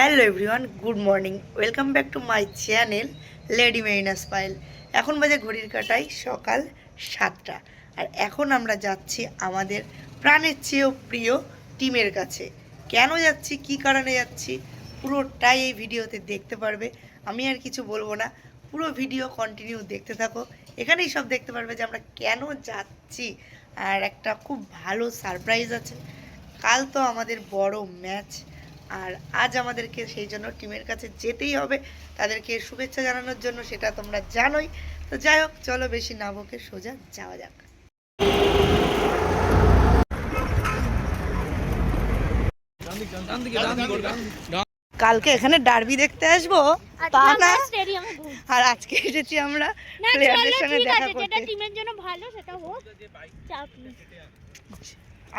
Hello everyone, good morning. Welcome back to my channel lady Marina style এখন বাজে ঘড়ির কাটাই সকাল সাতটা। আর এখন আমরা যাচ্ছি আমাদের প্রাণের চেয়েও প্রিয় টিমের কাছে। কেন যাচ্ছি, কি কারণে যাচ্ছি, পুরোটাই এই ভিডিওতে দেখতে পারবে। আমি আর কিছু বলব না, পুরো ভিডিও কন্টিনিউ দেখতে থাকো। এখানেই সব দেখতে পারবে যে আমরা কেন যাচ্ছি। আর একটা খুব ভালো সারপ্রাইজ আছে। কাল তো আমাদের বড় ম্যাচ আর আজ আমাদেরকে সেই জন্য টিমের কাছে যেতেই হবে। তাদেরকে শুভেচ্ছা জানানোর জন্য সেটা তোমরা জানোই। তো যাই হোক চলো বেশি না বকে সোজা যাওয়া যাক। কালকে এখানে ডার্বি দেখতে আসব? তা না। আর আজকে এসেছি আমরা প্লেয়ারদের সঙ্গে দেখা করতে। টিমের জন্য ভালো সেটা হোক। চাপ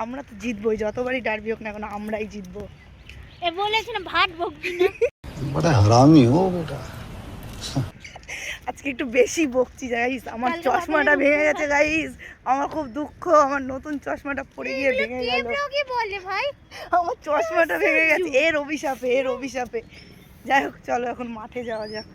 আমরা তো জিতবোই যতবারই ডার্বি হোক না কেন আমরাই জিতবো। ভাত আজকে একটু বেশি বকছি আমার চশমাটা ভেঙে গেছে আমার খুব দুঃখ আমার নতুন চশমাটা গিয়ে ভেঙে ভাই? আমার চশমাটা ভেঙে গেছে এর অভিশাপে এর অভিশাপে। যাই হোক চলো এখন মাঠে যাওয়া যাক।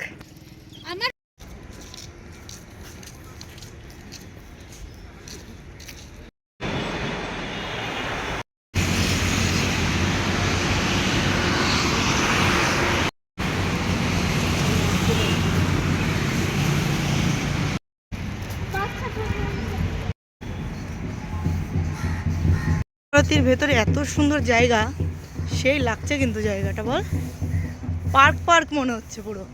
ভারতীর ভেতরে এত সুন্দর জায়গা, সেই লাগছে কিন্তু জায়গাটা, বল। পার্ক পার্ক মনে হচ্ছে পুরো।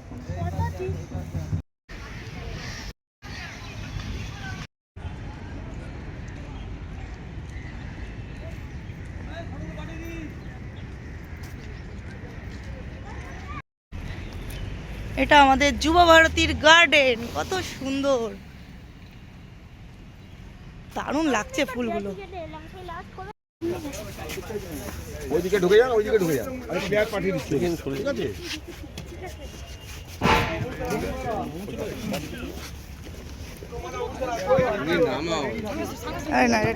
এটা আমাদের যুব ভারতীর গার্ডেন, কত সুন্দর। দারুণ লাগছে ফুলগুলো। ওইদিকে ঢুকে যান, ওইদিকে ঢুকে যান। আমি পাঠিয়ে দিচ্ছি ঠিক আছে এটা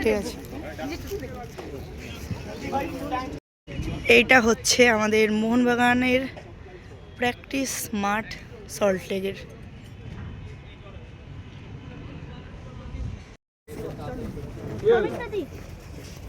ঠিক আছে। এইটা হচ্ছে আমাদের মোহনবাগানের প্র্যাকটিস মাঠ সল্টলেগের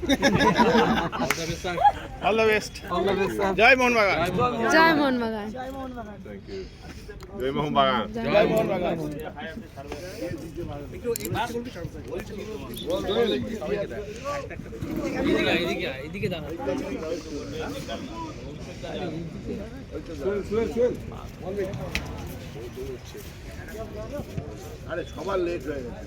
হাত পাবে তো অল দ্য বেস্ট জয় মোহন বাগান জয় মোহন বাগান জয় মোহন বাগান জয় মোহন বাগান আরে সবার লেট হয়ে গেছে।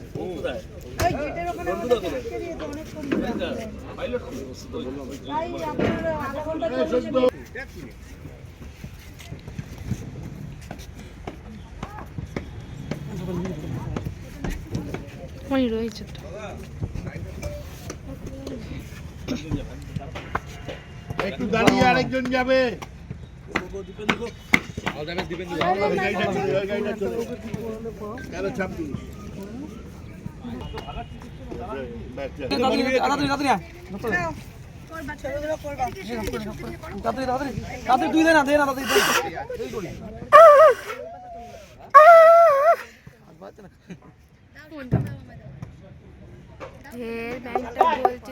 রয়েছে তো। একটু দাঁড়িয়ে আরেকজন যাবে। ছাব্বিশ হের ব্যাংকটা বলছে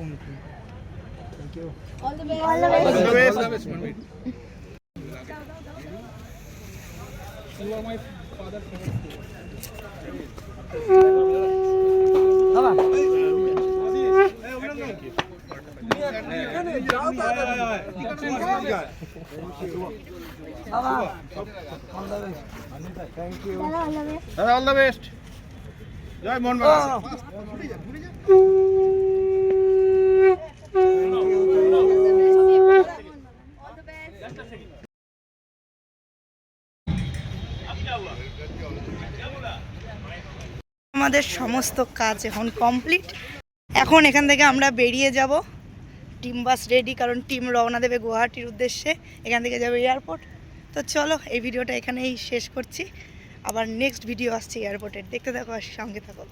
Thank you. All the best. All the best. All the best. All the best. One minute. You are my father's All the best. Joy Mohan. আমাদের সমস্ত কাজ এখন কমপ্লিট এখন এখান থেকে আমরা বেরিয়ে যাব। টিম বাস রেডি কারণ টিম রওনা দেবে গুয়াহাটির উদ্দেশ্যে। এখান থেকে যাবে এয়ারপোর্ট তো চলো, এই ভিডিওটা এখানেই শেষ করছি। আবার নেক্সট ভিডিও আসছে এয়ারপোর্টের দেখতে থাকো আর সঙ্গে থাকো।